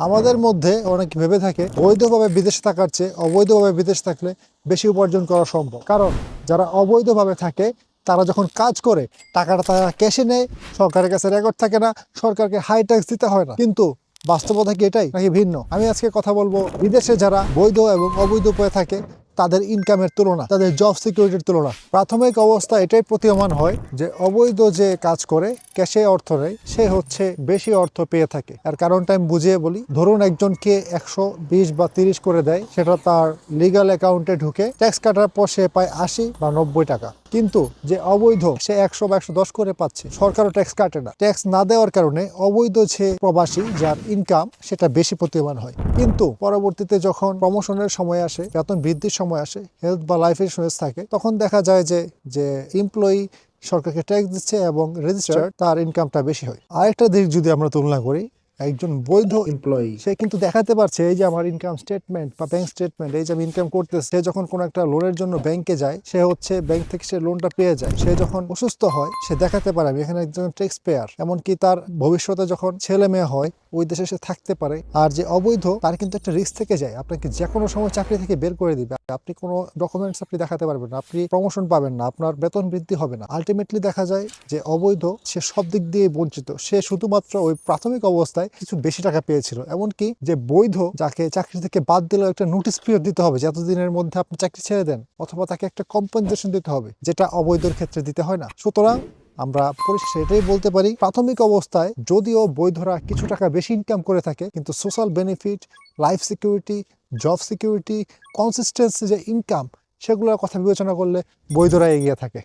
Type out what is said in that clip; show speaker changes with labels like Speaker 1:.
Speaker 1: আমাদের মধ্যে অনেক ভেবে থাকে বৈধভাবে বিদেশে থাকার চেয়ে অবৈধভাবে বিদেশ থাকলে বেশি উপার্জন করা সম্ভব। কারণ যারা অবৈধভাবে থাকে, তারা যখন কাজ করে, টাকাটা তারা ক্যাশে নেয়, সরকারের কাছে রেকর্ড থাকে না, সরকারকে হাই ট্যাক্স দিতে হয় না। কিন্তু বাস্তবতা কি এটাই নাকি ভিন্ন? আমি আজকে কথা বলব, বিদেশে যারা বৈধ এবং অবৈধ উপায়ে থাকে তাদের ইনকামের তুলনা, তাদের জব সিকিউরিটির তুলনা। প্রাথমিক অবস্থা এটাই প্রতীয়মান হয় যে, অবৈধ যে কাজ করে, ক্যাশে অর্থ নেয়, সে হচ্ছে বেশি অর্থ পেয়ে থাকে। আর কারণটা আমি বুঝিয়ে বলি, ধরুন একজনকে একশো, বিশ বা তিরিশ করে দেয়, সেটা তার লিগাল অ্যাকাউন্টে ঢুকে ট্যাক্স কাটার পর সে পায় আশি বা নব্বই টাকা। কিন্তু যে অবৈধ সে একশো বা একশো দশ করে পাচ্ছে, সরকারও ট্যাক্স কাটে না। ট্যাক্স না দেওয়ার কারণে অবৈধ যে প্রবাসী যার ইনকাম সেটা বেশি প্রতিমান হয়। কিন্তু পরবর্তীতে যখন প্রমোশনের সময় আসে, বেতন বৃদ্ধির সময় আসে হেলথ বা লাইফ ইন্স্যুরেন্স থাকে, তখন দেখা যায় যে যে এমপ্লয়ি সরকারকে ট্যাক্স দিচ্ছে এবং রেজিস্টার তার ইনকামটা বেশি হয়। আরেকটা দিক যদি আমরা তুলনা করি একজন বৈধ এমপ্লয়ি সে কিন্তু দেখাতে পারছে এই যে আমার ইনকাম স্টেটমেন্ট বা ব্যাংক স্টেটমেন্ট এই যে আমি ইনকাম করতে সে যখন কোনো একটা লোনের জন্য ব্যাংকে যায় সে হচ্ছে ব্যাংক থেকে সে লোনটা পেয়ে যায়। সে যখন অসুস্থ হয় সে দেখাতে পারে। আমি এখানে একজন ট্যাক্স পেয়ার এমনকি তার ভবিষ্যতে যখন ছেলে মেয়ে হয় ওই দেশে সে থাকতে পারে। আর যে অবৈধ, তার কিন্তু একটা রিস্ক থেকে যায়। আপনাকে যে কোনো সময় চাকরি থেকে বের করে দিবে। আপনি কোনো ডকুমেন্টস আপনি দেখাতে পারবেন না, আপনি প্রমোশন পাবেন না, আপনার বেতন বৃদ্ধি হবে না। আলটিমেটলি দেখা যায় যে অবৈধ, সে সব দিক দিয়ে বঞ্চিত। সে শুধুমাত্র ওই প্রাথমিক অবস্থায় কিছু বেশি টাকা পেয়েছিল। এমনকি যে বৈধ, যাকে চাকরি থেকে বাদ দিলেও একটা নোটিশ পিরিয়ড দিতে হবে, যে এতদিনের মধ্যে আপনি চাকরি ছেড়ে দেন, অথবা তাকে একটা কম্পেনসেশন দিতে হবে, যেটা অবৈধর ক্ষেত্রে দিতে হয় না। সুতরাং আমরা পরিশেষে এটাই বলতে পারি, প্রাথমিক অবস্থায় যদিও বৈধরা কিছু টাকা বেশি ইনকাম করে থাকে, কিন্তু social benefit life security job security consistency যে ইনকাম সেগুলোর কথা বিবেচনা করলে বৈধরা এগিয়ে থাকে।